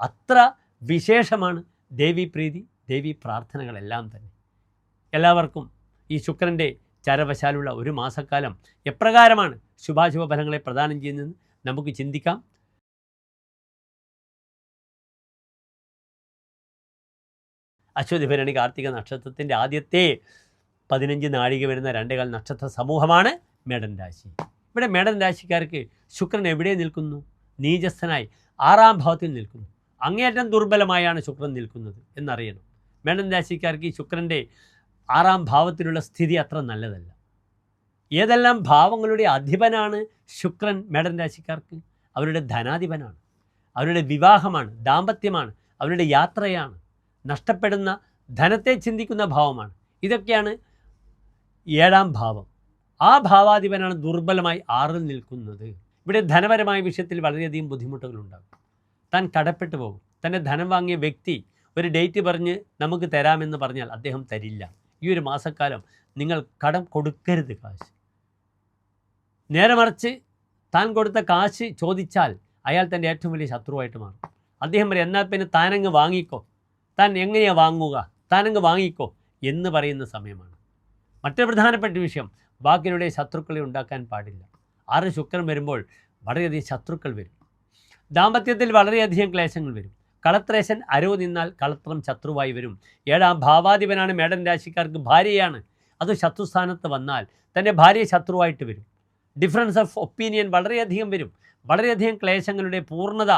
അത്ര വിശേഷമാണ് ദേവീപ്രീതി ദേവി പ്രാർത്ഥനകളെല്ലാം തന്നെ. എല്ലാവർക്കും ഈ ശുക്രന്റെ ചരവശാലുള്ള ഒരു മാസക്കാലം എപ്രകാരമാണ് ശുഭാശുഭ ഫലങ്ങളെ പ്രദാനം ചെയ്യുന്നതെന്ന് നമുക്ക് ചിന്തിക്കാം. അശ്വതി ഭരണി കാർത്തിക നക്ഷത്രത്തിന്റെ ആദ്യത്തെ പതിനഞ്ച് നാഴിക വരുന്ന രണ്ടേകാൽ നക്ഷത്ര സമൂഹമാണ് മേടൻ രാശി. ഇവിടെ മേടൻ രാശിക്കാർക്ക് ശുക്രൻ എവിടെ നിൽക്കുന്നു? നീചസ്ഥനായി ആറാം ഭാവത്തിൽ നിൽക്കുന്നു. അങ്ങേയറ്റം ദുർബലമായാണ് ശുക്രൻ നിൽക്കുന്നത് എന്നറിയണം. മേടൻ രാശിക്കാർക്ക് ഈ ശുക്രന്റെ ആറാം ഭാവത്തിലുള്ള സ്ഥിതി അത്ര നല്ലതല്ല. ഏതെല്ലാം ഭാവങ്ങളുടെ അധിപനാണ് ശുക്രൻ മേടൻ രാശിക്കാർക്ക്? അവരുടെ ധനാധിപനാണ്. അവരുടെ വിവാഹമാണ് ദാമ്പത്യമാണ് അവരുടെ യാത്രയാണ് നഷ്ടപ്പെടുന്ന ധനത്തെ ചിന്തിക്കുന്ന ഭാവമാണ്. ഇതൊക്കെയാണ് ഏഴാം ഭാവം. ആ ഭാവാധിപനാണ് ദുർബലമായി ആറിൽ നിൽക്കുന്നത്. ഇവിടെ ധനപരമായ വിഷയത്തിൽ വളരെയധികം ബുദ്ധിമുട്ടുകളുണ്ടാകും. താൻ കടപ്പെട്ടു പോകും. തന്റെ ധനം വാങ്ങിയ വ്യക്തി ഒരു ഡേറ്റ് പറഞ്ഞ് നമുക്ക് തരാമെന്ന് പറഞ്ഞാൽ അദ്ദേഹം തരില്ല. ഈ ഒരു മാസക്കാലം നിങ്ങൾ കടം കൊടുക്കരുത് കാശ്. നേരെ മറിച്ച് താൻ കൊടുത്ത കാശ് ചോദിച്ചാൽ അയാൾ തന്റെ ഏറ്റവും വലിയ ശത്രുവായിട്ട് മാറും. അദ്ദേഹം പറയും എന്നാൽ പിന്നെ താനങ്ങ് വാങ്ങിക്കോ. താൻ എങ്ങനെയാണ് വാങ്ങുക? താനങ്ങ് വാങ്ങിക്കോ എന്ന് പറയുന്ന സമയമാണ്. മറ്റൊരു പ്രധാനപ്പെട്ട വിഷയം ബാക്കിയുടെ ശത്രുക്കളെ ഉണ്ടാക്കാൻ പാടില്ല. ആറ് ശുക്രൻ വരുമ്പോൾ വളരെയധികം ശത്രുക്കൾ വരും. ദാമ്പത്യത്തിൽ വളരെയധികം ക്ലേശങ്ങൾ വരും. കളത്രേശൻ അരോ നിന്നാൽ കളത്രം ശത്രുവായി വരും. ഏഴാം ഭാവാധിപനാണ് മേടൻ രാശിക്കാർക്ക് ഭാര്യയാണ്. അത് ശത്രുസ്ഥാനത്ത് വന്നാൽ തന്റെ ഭാര്യ ശത്രുവായിട്ട് വരും. ഡിഫറൻസ് ഓഫ് ഒപ്പീനിയൻ വളരെയധികം വരും. വളരെയധികം ക്ലേശങ്ങളുടെ പൂർണത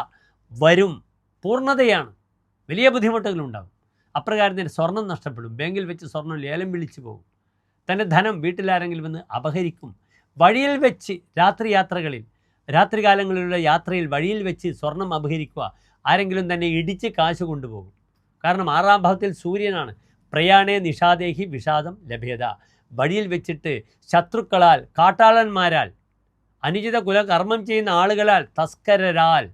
വരും. പൂർണതയാണ്. വലിയ ബുദ്ധിമുട്ടുകളുണ്ടാകും അപ്രകാരം തന്നെ സ്വർണം നഷ്ടപ്പെടും. ബാങ്കിൽ വെച്ച് സ്വർണം ലേലം വിളിച്ചു പോകും. തന്റെ ധനം വീട്ടിലാരെങ്കിലും വന്ന് അപഹരിക്കും. വഴിയിൽ വെച്ച് രാത്രി യാത്രകളിൽ രാത്രികാലങ്ങളിലുള്ള യാത്രയിൽ വഴിയിൽ വെച്ച് സ്വർണം അപഹരിക്കുക ആരെങ്കിലും തന്നെ ഇടിച്ച് കാശ് കൊണ്ടുപോകും. കാരണം ആറാം ഭാവത്തിൽ സൂര്യനാണ്. പ്രയാണേ നിഷാദേഹി വിഷാദം ലഭ്യത. വഴിയിൽ വെച്ചിട്ട് ശത്രുക്കളാൽ കാട്ടാളന്മാരാൽ അനുചിത കുലകർമ്മം ചെയ്യുന്ന ആളുകളാൽ തസ്കരരാൽ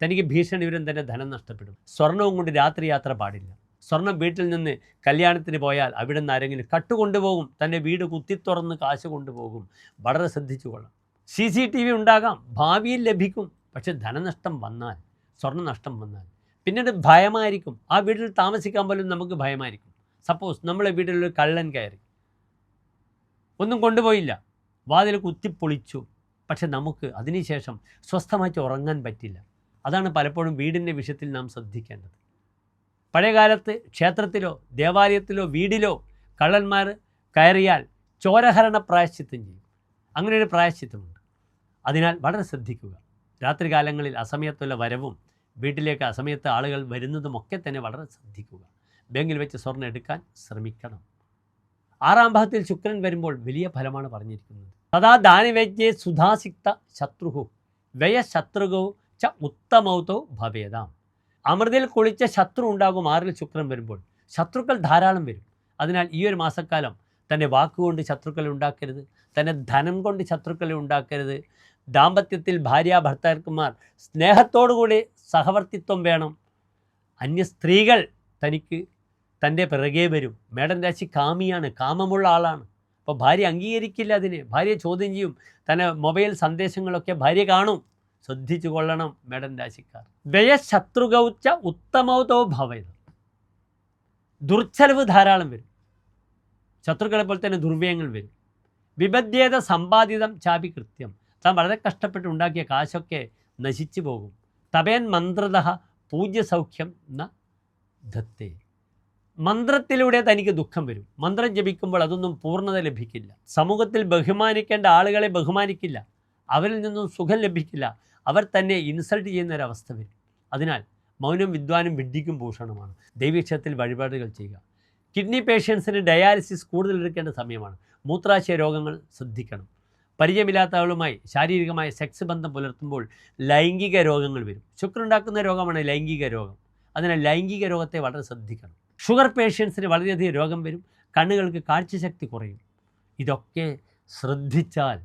തനിക്ക് ഭീഷണി വരും തന്നെ ധനം നഷ്ടപ്പെടും. സ്വർണവും കൊണ്ട് രാത്രി യാത്ര പാടില്ല. സ്വർണം വീട്ടിൽ നിന്ന് കല്യാണത്തിന് പോയാൽ അവിടെ നിന്ന് ആരെങ്കിലും കട്ടുകൊണ്ടുപോകും തന്റെ വീട് കുത്തിത്തുറന്ന് കാശ് കൊണ്ടുപോകും. വളരെ ശ്രദ്ധിച്ചു കൊള്ളാം സി സി ടി വി ഉണ്ടാകാം. ഭാവിയിൽ ലഭിക്കും. പക്ഷെ ധനനഷ്ടം വന്നാൽ സ്വർണ നഷ്ടം വന്നാൽ പിന്നീട് ഭയമായിരിക്കും. ആ വീട്ടിൽ താമസിക്കാൻ പോലും നമുക്ക് ഭയമായിരിക്കും. സപ്പോസ് നമ്മളെ വീട്ടിലൊരു കള്ളൻ കയറി. ഒന്നും കൊണ്ടുപോയില്ല. വാതിൽ കുത്തിപ്പൊളിച്ചു പക്ഷെ നമുക്ക് അതിനുശേഷം സ്വസ്ഥമായിട്ട് ഉറങ്ങാൻ പറ്റില്ല. അതാണ് പലപ്പോഴും വീടിന്റെ വിഷയത്തിൽ നാം ശ്രദ്ധിക്കേണ്ടത്. പഴയകാലത്ത് ക്ഷേത്രത്തിലോ ദേവാലയത്തിലോ വീടിലോ കള്ളന്മാർ കയറിയാൽ ചോരഹരണ പ്രായശ്ചിത്തം ചെയ്യും. അങ്ങനെ ഒരു പ്രായശ്ചിത്തമുണ്ട്. അതിനാൽ വളരെ ശ്രദ്ധിക്കുക. രാത്രികാലങ്ങളിൽ അസമയത്തുള്ള വരവും വീട്ടിലേക്ക് അസമയത്ത് ആളുകൾ വരുന്നതുമൊക്കെ തന്നെ വളരെ ശ്രദ്ധിക്കുക. ബാങ്കിൽ വെച്ച് സ്വർണം എടുക്കാൻ ശ്രമിക്കണം. ആറാം ഭാഗത്തിൽ ശുക്രൻ വരുമ്പോൾ വലിയ ഫലമാണ് പറഞ്ഞിരിക്കുന്നത്. സദാ ദാനവേജ്ഞേ സുധാസിക്ത ശത്രുഹു വ്യയശത്രുകോ ച ഉത്തമൗതോ ഭവേദാം. അമൃതിൽ കുളിച്ച ശത്രു ഉണ്ടാകും ആറിൽ ശുക്രൻ വരുമ്പോൾ. ശത്രുക്കൾ ധാരാളം വരും. അതിനാൽ ഈ ഒരു മാസക്കാലം തന്റെ വാക്കുകൊണ്ട് ശത്രുക്കളെ ഉണ്ടാക്കരുത് തന്റെ ധനം കൊണ്ട് ശത്രുക്കളെ ഉണ്ടാക്കരുത് ദാമ്പത്യത്തിൽ ഭാര്യ ഭർത്താക്കന്മാർ സ്നേഹത്തോടുകൂടി സഹവർത്തിത്വം വേണം. അന്യ സ്ത്രീകൾ തനിക്ക് തന്റെ പിറകെ വരും. മേടൻ രാശി കാമിയാണ് കാമമുള്ള ആളാണ്. അപ്പോൾ ഭാര്യ അംഗീകരിക്കില്ല അതിനെ. ഭാര്യ ചോദ്യം ചെയ്യും. തന്നെ മൊബൈൽ സന്ദേശങ്ങളൊക്കെ ഭാര്യ കാണും. ശ്രദ്ധിച്ചു കൊള്ളണം മേടൻ രാശിക്കാർ. വ്യയശത്രുഗൗച്ച ഉത്തമൗതോ ഭവയത് ദുർച്ചലവ് ധാരാളം വരും. ശത്രുക്കളെ പോലെ തന്നെ ദുർവ്യയങ്ങൾ വരും. വിപദ്ധ്യേത സമ്പാദിതം ചാപി കൃത്യം. താൻ വളരെ കഷ്ടപ്പെട്ട് ഉണ്ടാക്കിയ കാശൊക്കെ നശിച്ചു പോകും. തപേൻ മന്ത്രത പൂജ്യസൗഖ്യം ന ദത്തേ മന്ത്രത്തിലൂടെ തനിക്ക് ദുഃഖം വരും. മന്ത്രം ജപിക്കുമ്പോൾ അതൊന്നും പൂർണത ലഭിക്കില്ല. സമൂഹത്തിൽ ബഹുമാനിക്കേണ്ട ആളുകളെ ബഹുമാനിക്കില്ല. അവരിൽ നിന്നും സുഖം ലഭിക്കില്ല. അവർ തന്നെ ഇൻസൾട്ട് ചെയ്യുന്ന ഒരവസ്ഥ വരും. അതിനാൽ മൗനം വിദ്വാനും വിഡ്ഢിക്കും ഭൂഷണമാണ് ദൈവീക്ഷത്തിൽ വഴിപാടുകൾ ചെയ്യുക. കിഡ്നി പേഷ്യൻസിന് ഡയാലിസിസ് കൂടുതൽ എടുക്കേണ്ട സമയമാണ്. മൂത്രാശയ രോഗങ്ങൾ ശ്രദ്ധിക്കണം. പരിചയമില്ലാത്ത ആളുമായി ശാരീരികമായ സെക്സ് ബന്ധം പുലർത്തുമ്പോൾ ലൈംഗിക രോഗങ്ങൾ വരും. ശുക്രുണ്ടാക്കുന്ന രോഗമാണ് ലൈംഗിക രോഗം. അതിനാൽ ലൈംഗിക രോഗത്തെ വളരെ ശ്രദ്ധിക്കണം. ഷുഗർ പേഷ്യൻസിന് വളരെയധികം രോഗം വരും. കണ്ണുകൾക്ക് കാഴ്ചശക്തി കുറയും. ഇതൊക്കെ ശ്രദ്ധിച്ചാൽ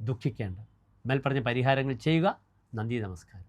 ദുഃഖിക്കേണ്ട. മേൽപ്പറഞ്ഞ പറഞ്ഞ പരിഹാരങ്ങൾ ചെയ്യുക. നന്ദി നമസ്കാരം.